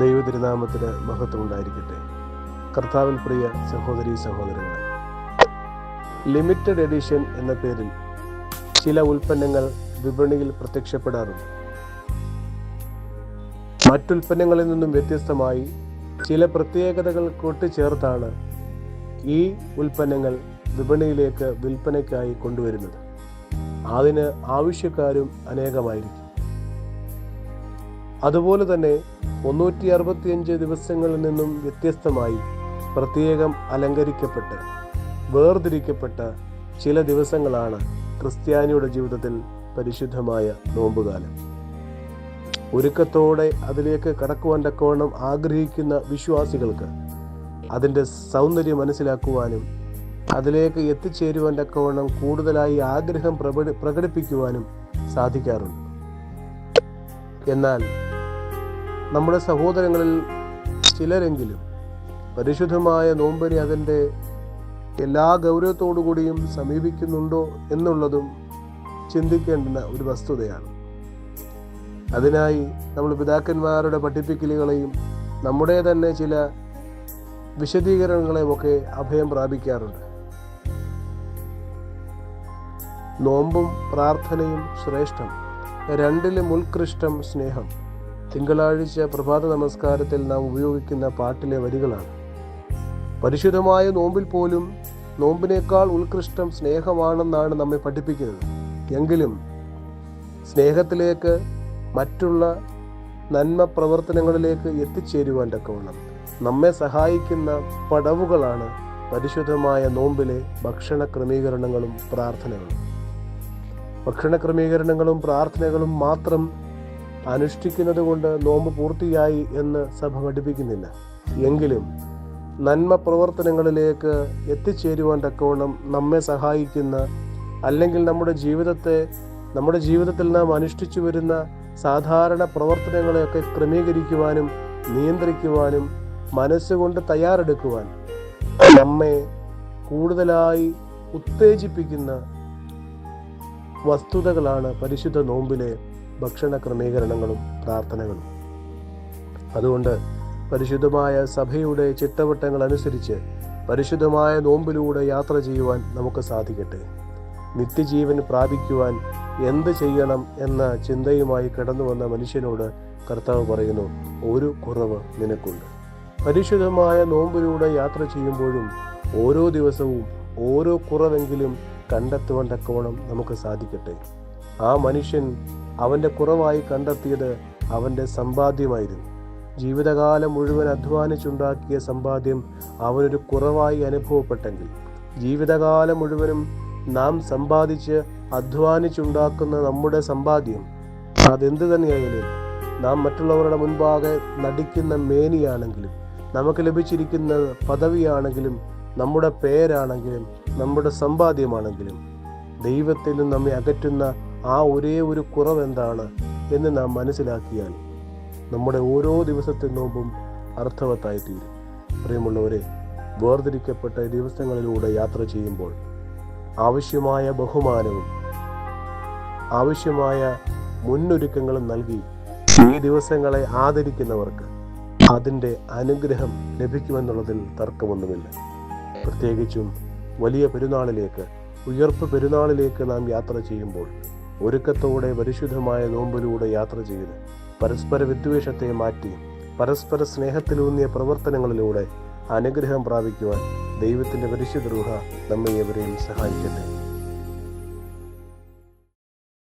ദൈവതിരുനാമത്തിന് മഹത്വം ഉണ്ടായിരിക്കട്ടെ കർത്താവിൽ പ്രിയ സഹോദരി സഹോദരങ്ങളെ ലിമിറ്റഡ് എഡിഷൻ എന്ന പേരിൽ ചില ഉൽപ്പന്നങ്ങൾ വിപണിയിൽ പ്രത്യക്ഷപ്പെടാറുണ്ട്. മറ്റുൽപ്പന്നങ്ങളിൽ നിന്നും വ്യത്യസ്തമായി ചില പ്രത്യേകതകൾ കൂട്ടിച്ചേർത്താണ് ഈ ഉൽപ്പന്നങ്ങൾ വിപണിയിലേക്ക് വിൽപ്പനയ്ക്കായി കൊണ്ടുവരുന്നത്. അതിന് ആവശ്യക്കാരും അനേകമായിരിക്കും. അതുപോലെ തന്നെ മുന്നൂറ്റി അറുപത്തിയഞ്ച് ദിവസങ്ങളിൽ നിന്നും വ്യത്യസ്തമായി പ്രത്യേകം അലങ്കരിക്കപ്പെട്ട് വേർതിരിക്കപ്പെട്ട ചില ദിവസങ്ങളാണ് ക്രിസ്ത്യാനിയുടെ ജീവിതത്തിൽ പരിശുദ്ധമായ നോമ്പുകാലം. ഒരുക്കത്തോടെ അതിലേക്ക് കടക്കുവാൻ തക്കവണ്ണം ആഗ്രഹിക്കുന്ന വിശ്വാസികൾക്ക് അതിന്റെ സൗന്ദര്യം മനസ്സിലാക്കുവാനും അതിലേക്ക് എത്തിച്ചേരുവാൻ തക്കവണ്ണം കൂടുതലായി ആഗ്രഹം പ്രകടി പ്രകടിപ്പിക്കുവാനും സാധിക്കാറുണ്ട്. എന്നാൽ നമ്മുടെ സഹോദരങ്ങളിൽ ചിലരെങ്കിലും പരിശുദ്ധമായ നോമ്പരി അതിന്റെ എല്ലാ ഗൗരവത്തോടു കൂടിയും സമീപിക്കുന്നുണ്ടോ എന്നുള്ളതും ചിന്തിക്കേണ്ട ഒരു വസ്തുതയാണ്. അതിനായി നമ്മൾ പിതാക്കന്മാരുടെ പഠിപ്പിക്കലുകളെയും നമ്മുടെ തന്നെ ചില വിശദീകരണങ്ങളെയും ഒക്കെ അഭയം പ്രാപിക്കാറുണ്ട്. നോമ്പും പ്രാർത്ഥനയും ശ്രേഷ്ഠം രണ്ടിലും ഉത്കൃഷ്ടം സ്നേഹം. തിങ്കളാഴ്ച പ്രഭാത നമസ്കാരത്തിൽ നാം ഉപയോഗിക്കുന്ന പാട്ടിലെ വരികളാണ്. പരിശുദ്ധമായ നോമ്പിൽ പോലും നോമ്പിനേക്കാൾ ഉത്കൃഷ്ടം സ്നേഹമാണെന്നാണ് നമ്മെ പഠിപ്പിക്കുന്നത്. എങ്കിലും സ്നേഹത്തിലേക്ക് മറ്റുള്ള നന്മ പ്രവർത്തനങ്ങളിലേക്ക് എത്തിച്ചേരുവാൻ തക്കവണ്ണം നമ്മെ സഹായിക്കുന്ന പടവുകളാണ് പരിശുദ്ധമായ നോമ്പിലെ ഭക്ഷണ ക്രമീകരണങ്ങളും പ്രാർത്ഥനകളും. ഭക്ഷണ ക്രമീകരണങ്ങളും പ്രാർത്ഥനകളും മാത്രം അനുഷ്ഠിക്കുന്നത് കൊണ്ട് നോമ്പ് പൂർത്തിയായി എന്ന് സഭ പഠിപ്പിക്കുന്നില്ല. എങ്കിലും നന്മ പ്രവർത്തനങ്ങളിലേക്ക് എത്തിച്ചേരുവാൻ തക്കവണ്ണം നമ്മെ സഹായിക്കുന്ന അല്ലെങ്കിൽ നമ്മുടെ ജീവിതത്തെ നമ്മുടെ ജീവിതത്തിൽ നാം അനുഷ്ഠിച്ചു വരുന്ന സാധാരണ പ്രവർത്തനങ്ങളെയൊക്കെ ക്രമീകരിക്കുവാനും നിയന്ത്രിക്കുവാനും മനസ്സുകൊണ്ട് തയ്യാറെടുക്കുവാൻ നമ്മെ കൂടുതലായി ഉത്തേജിപ്പിക്കുന്ന വസ്തുതകളാണ് പരിശുദ്ധ നോമ്പിലെ ഭക്ഷണ ക്രമീകരണങ്ങളും പ്രാർത്ഥനകളും. അതുകൊണ്ട് പരിശുദ്ധമായ സഭയുടെ ചിട്ടവട്ടങ്ങൾ അനുസരിച്ച് പരിശുദ്ധമായ നോമ്പിലൂടെ യാത്ര ചെയ്യുവാൻ നമുക്ക് സാധിക്കട്ടെ. നിത്യജീവൻ പ്രാപിക്കുവാൻ എന്ത് ചെയ്യണം എന്ന ചിന്തയുമായി കടന്നു വന്ന മനുഷ്യനോട് കർത്താവ് പറയുന്നു ഒരു കുറവ് നിനക്കുണ്ട്. പരിശുദ്ധമായ നോമ്പിലൂടെ യാത്ര ചെയ്യുമ്പോഴും ഓരോ ദിവസവും ഓരോ കുറവെങ്കിലും കണ്ടെത്തുവാൻ തക്കവണ്ണം നമുക്ക് സാധിക്കട്ടെ. ആ മനുഷ്യൻ അവന്റെ കുറവായി കണ്ടെത്തിയത് അവന്റെ സമ്പാദ്യമായിരുന്നു. ജീവിതകാലം മുഴുവൻ അധ്വാനിച്ചുണ്ടാക്കിയ സമ്പാദ്യം അവനൊരു കുറവായി അനുഭവപ്പെട്ടെങ്കിൽ ജീവിതകാലം മുഴുവനും നാം സമ്പാദിച്ച് അധ്വാനിച്ചുണ്ടാക്കുന്ന നമ്മുടെ സമ്പാദ്യം അതെന്ത് തന്നെയായാലും നാം മറ്റുള്ളവരുടെ മുൻപാകെ നടിക്കുന്ന മേനിയാണെങ്കിലും നമുക്ക് ലഭിച്ചിരിക്കുന്ന പദവിയാണെങ്കിലും നമ്മുടെ പേരാണെങ്കിലും നമ്മുടെ സമ്പാദ്യമാണെങ്കിലും ദൈവത്തിൽ നിന്ന് നമ്മെ അകറ്റുന്ന ആ ഒരേ ഒരു കുറവ് എന്താണ് എന്ന് നാം മനസ്സിലാക്കിയാൽ നമ്മുടെ ഓരോ ദിവസത്തെ നോമ്പും അർത്ഥവത്തായി തീരും പ്രിയമുള്ളവരെ വേർതിരിക്കപ്പെട്ട ദിവസങ്ങളിലൂടെ യാത്ര ചെയ്യുമ്പോൾ ആവശ്യമായ ബഹുമാനവും ആവശ്യമായ മുന്നൊരുക്കങ്ങളും നൽകി ഈ ദിവസങ്ങളെ ആദരിക്കുന്നവർക്ക് അതിന്റെ അനുഗ്രഹം ലഭിക്കുമെന്നുള്ളതിൽ തർക്കമൊന്നുമില്ല. പ്രത്യേകിച്ചും വലിയ പെരുന്നാളിലേക്ക് ഉയർപ്പ് പെരുന്നാളിലേക്ക് നാം യാത്ര ചെയ്യുമ്പോൾ ഒരുക്കത്തോടെ പരിശുദ്ധമായ നോമ്പിലൂടെ യാത്ര ചെയ്ത് പരസ്പര വിദ്വേഷത്തെ മാറ്റി പരസ്പര സ്നേഹത്തിലൂന്നിയ പ്രവർത്തനങ്ങളിലൂടെ അനുഗ്രഹം പ്രാപിക്കുവാൻ ദൈവത്തിന്റെ പരിശുദ്ധ രൂഹ നമ്മെ എവരെയും സഹായിക്കട്ടെ.